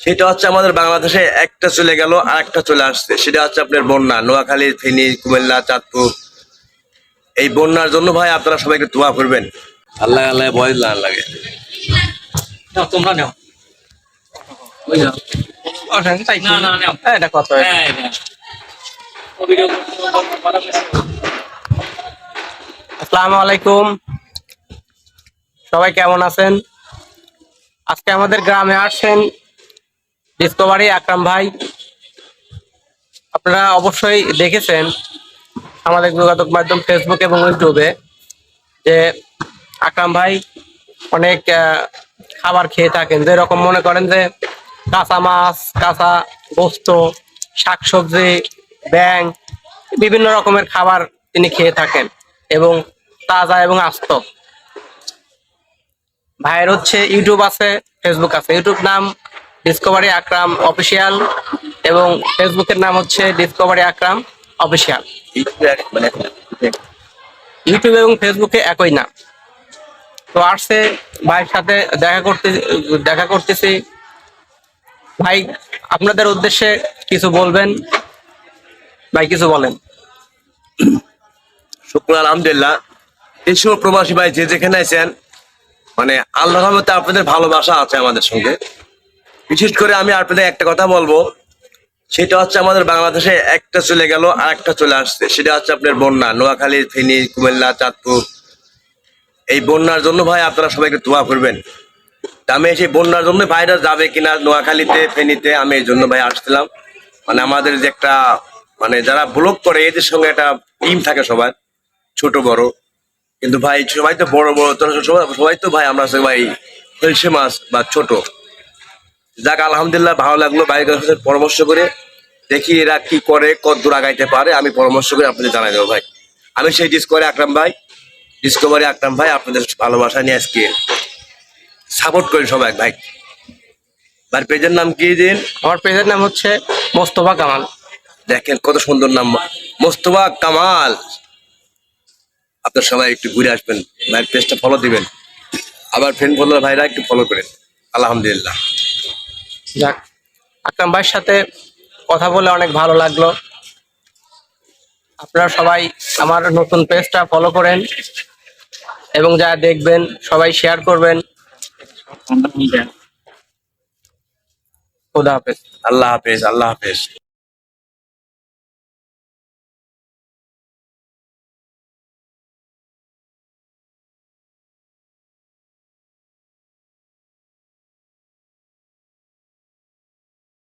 সেটা হচ্ছে আমাদের বাংলাদেশে একটা চলে গেল আর একটা চলে আসছে। সেটা হচ্ছে আপনার বন্যা নোয়াখালী ফেনী কুমিল্লা চাঁদপুর। এই বন্যার জন্য ভাই আপনারা সবাইকে দোয়া করবেন। আল্লাহ আল্লাহ ভয় না লাগে। তোমরা নাও। ওই নাও। না না নাও। এটা কত হ্যাঁ আসসালামু আলাইকুম। সবাই কেমন আছেন? আজকে আমাদের গ্রামে আসছেন ডিসকভারি আকরাম ভাই। আপনারা অবশ্যই দেখেছেন আমাদের যোগাযোগ মাধ্যম ফেসবুক এবং ইউটিউবে যে আকরাম ভাই অনেক খাবার খেয়ে থাকেন। যেরকম মনে করেন যে কাঁচা মাছ, কাঁচা গোস্ত, শাকসবজি ব্যাং বিভিন্ন রকমের খাবার তিনি খেয়ে থাকেন এবং তাজা এবং আস্ত। ভাইয়ের হচ্ছে ইউটিউব আছে ফেসবুক আছে। ইউটিউব নাম ডিসকভারি আকরাম অফিসিয়াল এবং ফেসবুকের নাম হচ্ছে ডিসকভারি আকরাম অফিসিয়াল ইউটিউব এবং ফেসবুকে একই নাম। তো আসছে ভাইয়ের সাথে দেখা করতে, দেখা করতেছি। ভাই, আপনাদের উদ্দেশ্যে কিছু বলবেন? ভাই, কিছু বলেন। শুক্র, আলহামদুলিল্লাহ। সময় প্রবাসী ভাই যে যেখানে আছেন মানে আল্লাহ রহমতে আপনাদের ভালোবাসা আছে আমাদের সঙ্গে। বিশেষ করে আমি আপনাদের একটা কথা বলব। সেটা হচ্ছে আমাদের বাংলাদেশে একটা চলে গেল আর একটা চলে আসছে। সেটা হচ্ছে আপনার বন্যা, নোয়াখালী, ফেনী, কুমিল্লা, চাঁদপুর। এই বন্যার জন্য ভাই আপনারা সবাইকে দোয়া করবেন। আমি সেই বন্যার জন্য ভাইরা যাবে কিনা নোয়াখালীতে, ফেনীতে, আমি এই জন্য ভাই আসছিলাম। মানে আমাদের যে একটা মানে যারা ব্লগ করে, এদের সঙ্গে একটা টিম থাকে সবার, ছোট, বড়। কিন্তু ভাই সবাই তো বড় বড়। সবাই তো ভাই, আমরা সবাই ফেলসে মাছ বা ছোট। যাক আলহামদুলিল্লাহ ভালো লাগল। কাছে পরামর্শ করে দেখি এরা কি করে কত দূর আগাইতে পারে। আমি পরামর্শ করে আপনাদের জানাই দেবো ভাই। আমি সেই ডিসকভারি আকরাম ভাই। ডিসকভারি আকরাম ভাই আপনাদের ভালোবাসা নিয়ে আজকে সাপোর্ট করি সবাই ভাই। ভাই পেজের নাম কি দিন আমার পেজের নাম হচ্ছে মোস্তফা কামাল। দেখেন কত সুন্দর নাম। মোস্তফা কামাল। আপনার সবাই একটু ঘুরে আসবেন। ভাইয়ের পেজটা ফলো দিবেন। আবার ফ্রেন্ড ফলোয়ার ভাইরা একটু ফলো করেন। আলহামদুলিল্লাহ। যাক আকরাম ভাইয়ের সাথে কথা বলে অনেক ভালো লাগল। আপনারা সবাই আমার নতুন পেজটা ফলো করেন এবং যা দেখবেন সবাই শেয়ার করবেন। খুদা হাফেজ। আল্লাহ হাফেজ আল্লাহ হাফেজ।